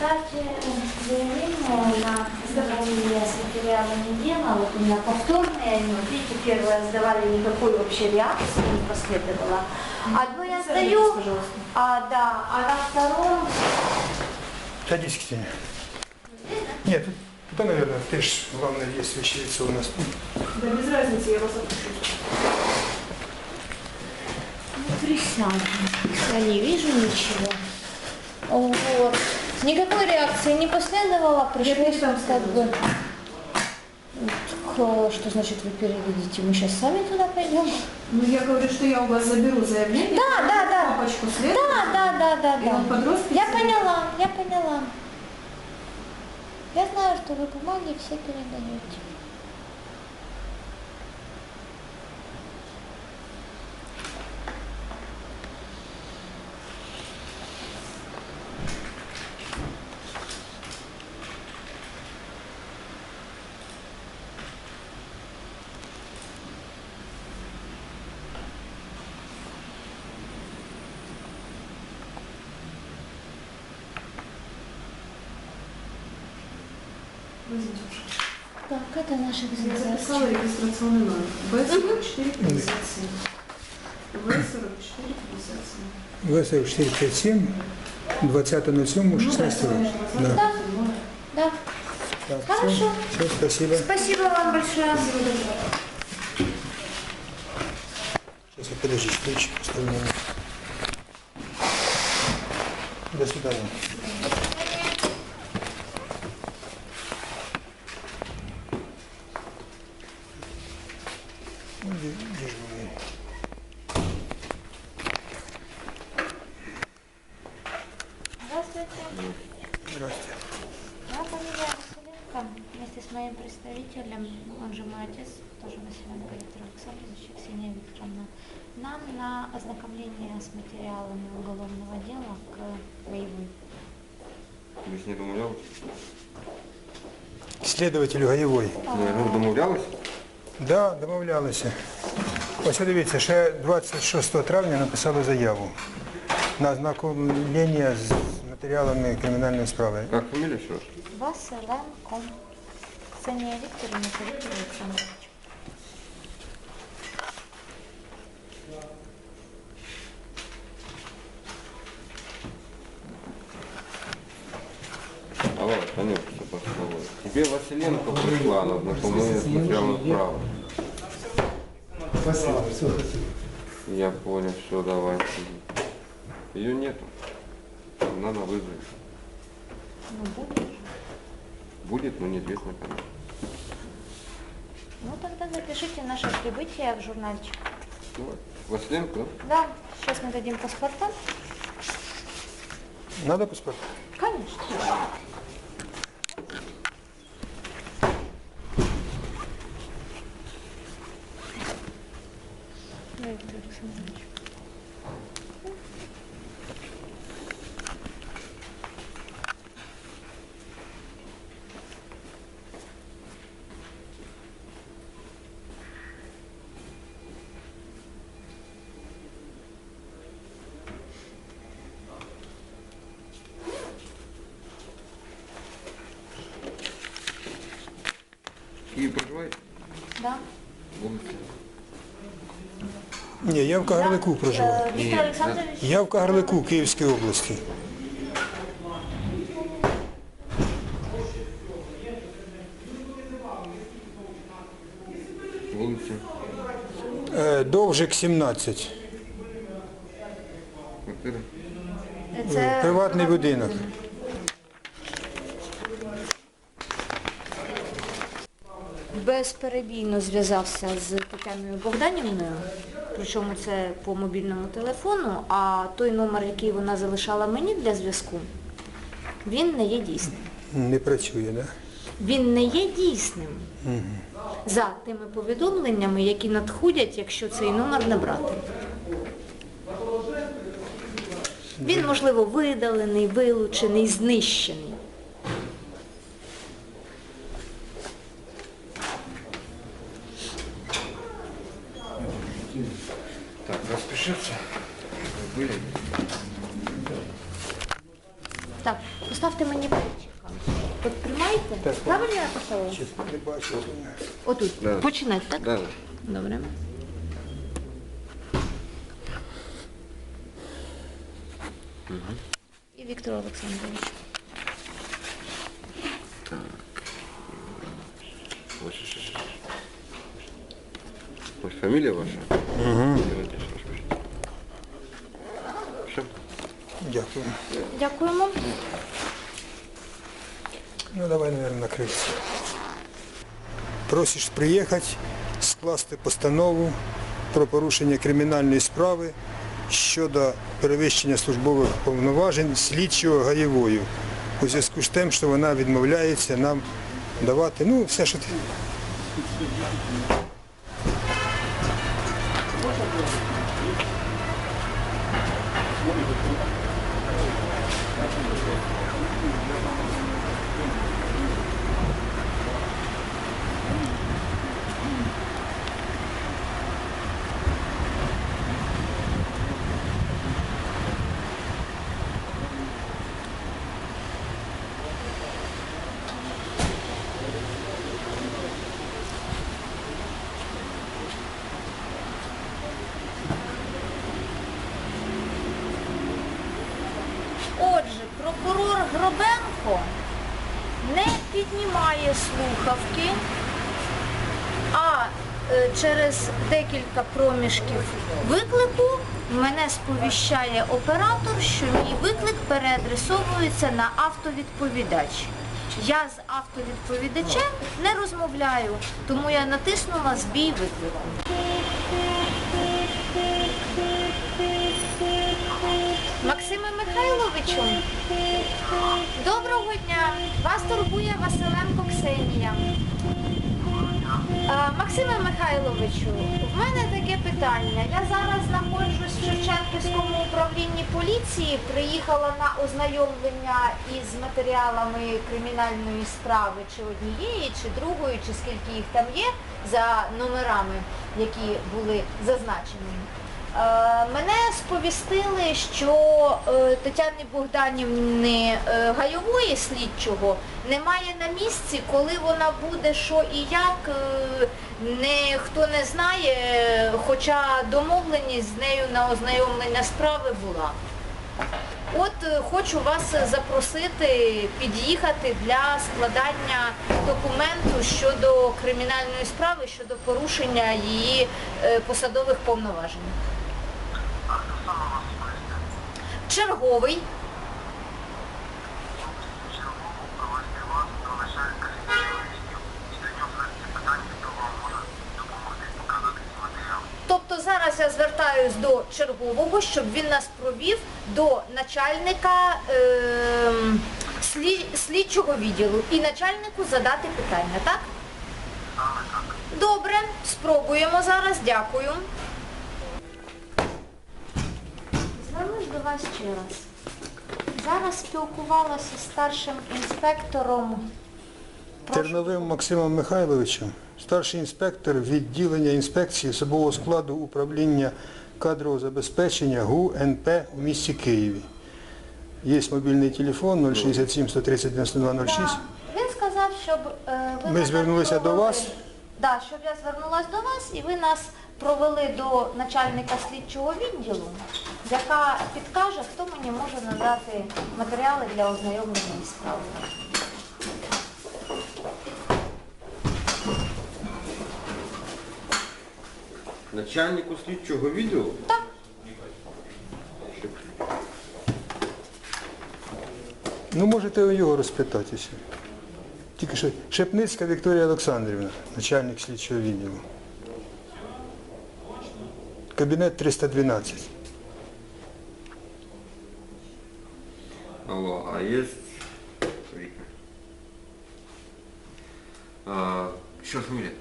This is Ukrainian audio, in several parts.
сдать э, заявление на ознакомление с материалами дела. Вот у меня повторные, они, вот видите, первое сдавали, никакой вообще реакции не последовало. Одно я сдаю, а, да, а на втором Садись, Ксения. Нет, это, наверное, ты ж главное действующее лицо у нас. Да без разницы, я вас отпущу. ну, присяду. Я не вижу ничего. Вот. Никакой реакции не последовало, пришлось как бы... Так, Что значит вы переведите? Мы сейчас сами туда пойдем? Ну, я говорю, что я у вас заберу заявление. Да, да, да. Папочку следует. Да, да, да, да, И да. он под роспись Я поняла, я поняла. Я знаю, что вы бумаги все передаете. Так, это наша Я записала презентация. регистрационный номер. Б4457. В4457. В-4457, 20.07, 16 Да. Да, да. Так, Хорошо. Все, спасибо. Спасибо вам большое. Сейчас я подожди, поставлю. место. До свидания. Ну, де- дежурный. Здравствуйте. Здравствуйте. Я фамилия Василенко. Вместе с моим представителем, он же мой отец, тоже Василенко Виктор Александрович, и Ксения Викторовна, нам на ознакомление с материалами уголовного дела к боевой. Ви ж не домовлялись? Следователь Гаєвой. Ну, домовлялись? Да, домовлялися. Ось дивіться, ще 26 травня написали заяву на ознакомлення з матеріалами кримінальної справи. Как фамилия еще раз? Василенко. Ксения Викторовна и Виктор Александрович. Алло, конечно, пошло. Тебе Василенко пришла на знакомление с материалом права. Спасибо, все. Я понял, все, давай. Ее нету. Надо вызвать. Ну, будет. Будет, но неизвестно когда. Ну, тогда запишите наше прибытие в журнальчик. Давай. Василенко, да? Да, сейчас мы дадим паспорта. Надо паспорт? Конечно. Киев проживаете? Да. Ні, я в Кагарлику проживаю. Э, Виктор Александрович. Я в Кагарлику, Київській області. Вулиця. Е, Довжик 17. Квартира. Це Приватний будинок. Безперебійно зв'язався з Тетяною Богданівною, причому це по мобільному телефону, а той номер, який вона залишала мені для зв'язку, він не є дійсним. Не працює, так? Да? Він не є дійсним за тими повідомленнями, які надходять, якщо цей номер не брати. Він, можливо, видалений, вилучений, знищений. Так, распишется. Были. Так, поставте мені пальчика. От тримайте. Так. Правильно я поставила? Чесно, не бачу. Отут. Да. Починайте, так? Да. Добре. І Віктор Олександрович. Вот, щас, щас, щас. Вот фамилия ваша? Угу. Дякую. Дякуємо. Ну давай, наверное, накрыть. Просиш приїхати, скласти постанову про порушення кримінальної справи щодо перевищення службових повноважень слідчого гаєвою у зв'язку з тим, що вона відмовляється нам давати, ну, все, що ти. Отже, прокурор Гробенко не піднімає слухавки, а е, через декілька проміжків виклику мене сповіщає оператор, що мій виклик переадресовується на автовідповідач. Я з автовідповідачем не розмовляю, тому я натиснула збій виклику. Максиме Михайловичу, доброго дня! Вас турбує Василенко Ксенія. Е, Максиме Михайловичу, в мене таке питання. Я зараз знаходжусь в Шевченківському управлінні поліції, приїхала на ознайомлення із матеріалами кримінальної справи, чи однієї, чи другої, чи скільки їх там є, за номерами, які були зазначені. Е, Мене сповістили, що е, Тетяни Богданівни е, Гайової слідчого немає на місці, коли вона буде, що і як, ніхто не знає, хоча домовленість з нею на ознайомлення справи була. От хочу вас запросити під'їхати для складання документу щодо кримінальної справи, щодо порушення її посадових повноважень. Черговий. Тобто зараз я звертаюсь до чергового, щоб він нас провів до начальника ем, слі- слідчого відділу і начальнику задати питання, так? Добре, спробуємо зараз, дякую. Вас ще раз. Зараз спілкувалася з старшим інспектором. Прошу. Терновим Максимом Михайловичем, старший інспектор відділення інспекції особового складу управління кадрового забезпечення ГУ НП у місті Києві. Є мобільний телефон 067 130 9206. Так. Він сказав, щоб е, ви Ми мене звернулися до провели. вас? Да, щоб я звернулася до вас і ви нас провели до начальника слідчого відділу, яка підкаже, хто мені може надати матеріали для ознайомлення із справою. Начальнику слідчого відділу? Так. Ну, можете у його розпитатися. Тільки що Шепницька Вікторія Олександрівна, начальник слідчого відділу. Кабінет 312. А есть Вика? А, что фамилия?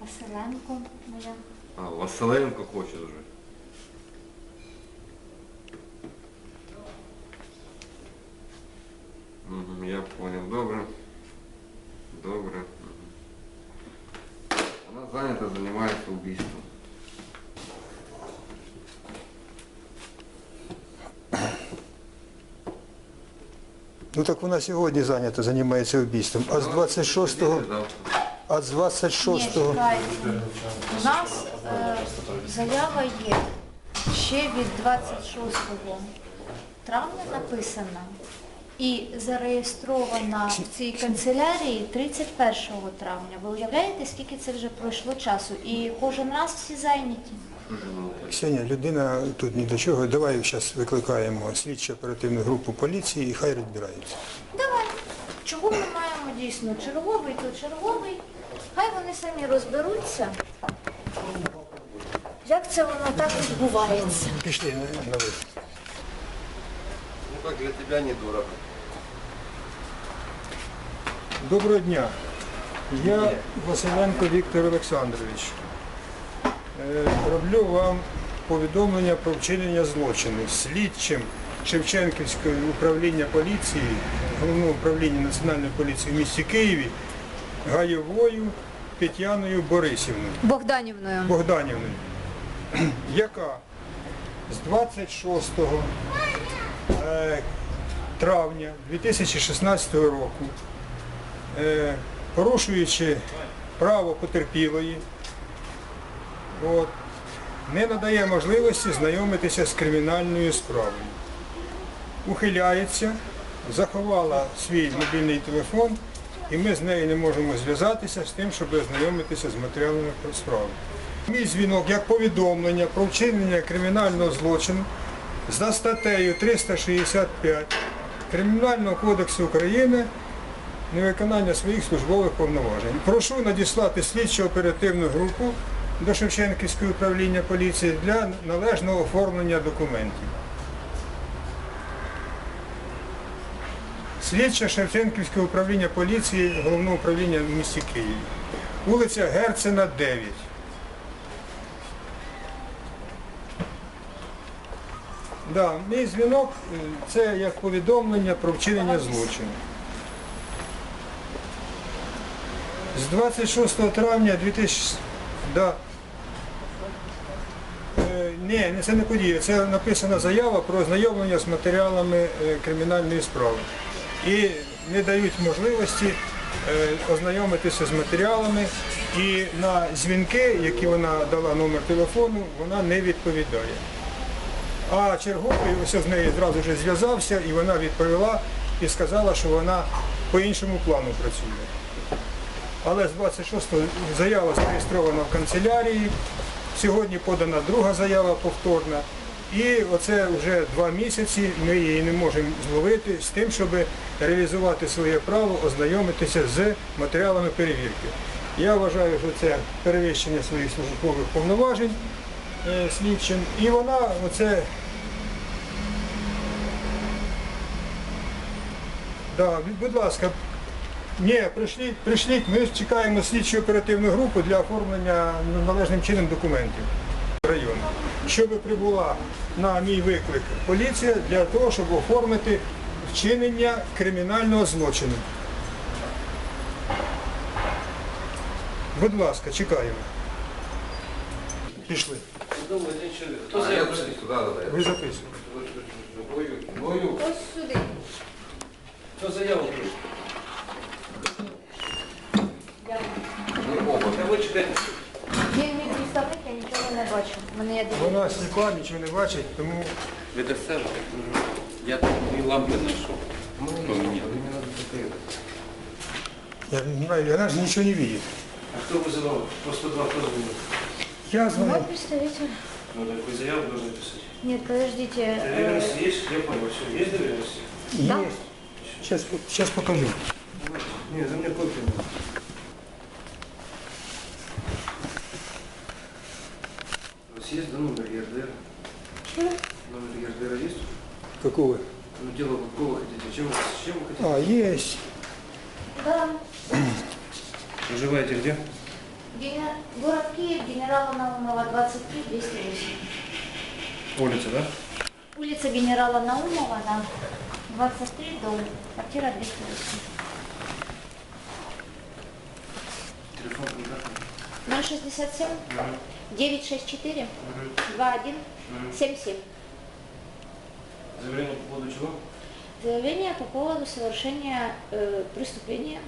Василенко моя. А, Василенко хочет уже. Ну так вона сьогодні зайнята, займається убійством. А з 26-го, а з 26-го, чекайте. У нас е, заява є ще від 26 травня написана і зареєстрована в цій канцелярії 31 травня. Ви уявляєте, скільки це вже пройшло часу? І кожен раз всі зайняті. Ксенія, людина тут ні до чого. Давай зараз викликаємо слідчу оперативну групу поліції і хай розбираються. Давай. Чого ми маємо дійсно черговий, то черговий. Хай вони самі розберуться. Як це воно так відбувається? Пішли на, на вихід. Ну как для тебя недорого. Доброго дня. Я Василенко Віктор Олександрович. Е, Роблю вам повідомлення про вчинення злочину слідчим Шевченківського управління поліції, головного управління Національної поліції в місті Києві Гаєвою Тетяною Борисівною. Богданівною. Богданівною, яка з 26 е, травня 2016 року, е, порушуючи право потерпілої, от, не надає можливості знайомитися з кримінальною справою. Ухиляється, заховала свій мобільний телефон, і ми з нею не можемо зв'язатися з тим, щоб ознайомитися з матеріалами справи. Мій дзвінок як повідомлення про вчинення кримінального злочину за статтею 365 Кримінального кодексу України невиконання своїх службових повноважень. Прошу надіслати слідчо оперативну групу до Шевченківського управління поліції для належного оформлення документів. Слідча Шевченківського управління поліції головного управління в місті Києві. Вулиця Герцена, 9. Да, мій дзвінок е, це як повідомлення про вчинення злочину. З 26 травня 2000... Да. Ні, це не подія. Це написана заява про ознайомлення з матеріалами е, кримінальної справи. І не дають можливості е, ознайомитися з матеріалами. І на дзвінки, які вона дала номер телефону, вона не відповідає. А черговий ось з нею зразу вже зв'язався і вона відповіла і сказала, що вона по іншому плану працює. Але з 26-го заява зареєстрована в канцелярії, сьогодні подана друга заява повторна. І оце вже два місяці ми її не можемо зловити з тим, щоб реалізувати своє право, ознайомитися з матеріалами перевірки. Я вважаю, що це перевищення своїх службових повноважень е, слідчим. І вона оце. Да, будь ласка, ні, прийшліть, прийшліть, ми чекаємо слідчу оперативну групу для оформлення належним чином документів району. Щоб прибула на мій виклик поліція для того, щоб оформити вчинення кримінального злочину. Будь ласка, чекаємо. Пішли. Сюда надо? Ви записуєте. Ось сюди. Хто заяву пише? Ну, оба. Та ви чекайте. Він мій представник, я нічого не бачу. У Мене є довідка. Вона сліпа, нічого не бачить, тому Ви дасте? Я тут дві лампи знайшов. Поміняли. я не знаю, вона ж нічого не бачить. А хто визивав? По 102 хто звонив? Я Мой дзвоню. представитель. Ну так ви заяву должны писать. Нет, подождите. э, Доверенность есть? Я понял, все. Есть доверенность? Да. Є. Сейчас, сейчас покажу. Нет, за мне копию. надо. Какого? Ну, дело какого вы хотите? Чем, чем вы хотите? А, есть. Да. Проживаете где? Генер- Город Киев, генерала Наумова, 23, 208. Улица, да? Улица генерала Наумова, да. 23, дом. Квартира 208. Телефон контактный. 067 964 21 77. Заявление по поводу чего? Заявление по поводу совершения э, преступления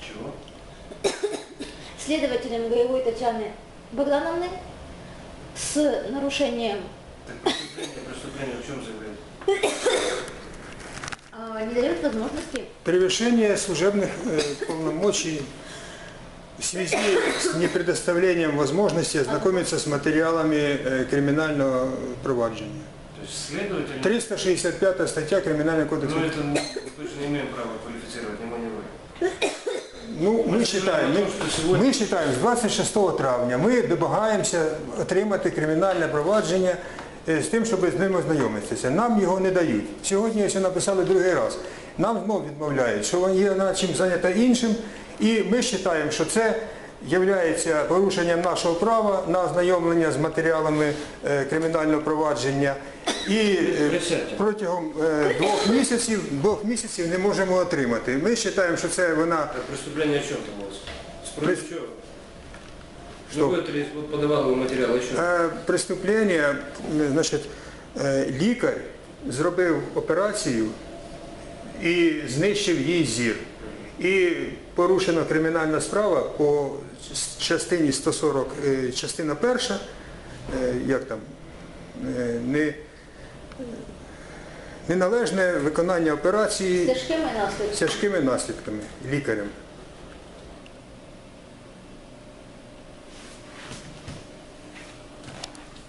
Чего? следователем Гаевой Татьяны Богдановны с нарушением, Так преступление, преступление в чем заявляет? э, не дает возможности Превышение служебных э, полномочий в связи с непредоставлением возможности ознакомиться с материалами э, криминального провадження. То есть следователь... 365 стаття Кримінального кодексу. Ну это мы точно не имеем права квалифицировать, не мы, не вы. Ну, ми Ми вважаємо, вважаємо, що сьогодні- ми вважаємо, з 26 травня ми домагаємося отримати кримінальне провадження е, з тим, щоб з ним ознайомитися. Нам його не дають. Сьогодні ось написали другий раз. Нам знов відмовляють, що є над чим зайнято іншим. І ми вважаємо, що це є порушенням нашого права на ознайомлення з матеріалами е, кримінального провадження. І е, протягом е, двох місяців, двох місяців не можемо отримати. Ми вважаємо, що це вона Так преступление о чем там у вас? Спросите, Прес- Что? Вы материал еще? Лікар зробив операцію і знищив їй зір. І порушена кримінальна справа по частині 140, е, частина перша, е, як там, е, не, неналежне виконання операції з тяжкими наслідками лікарем.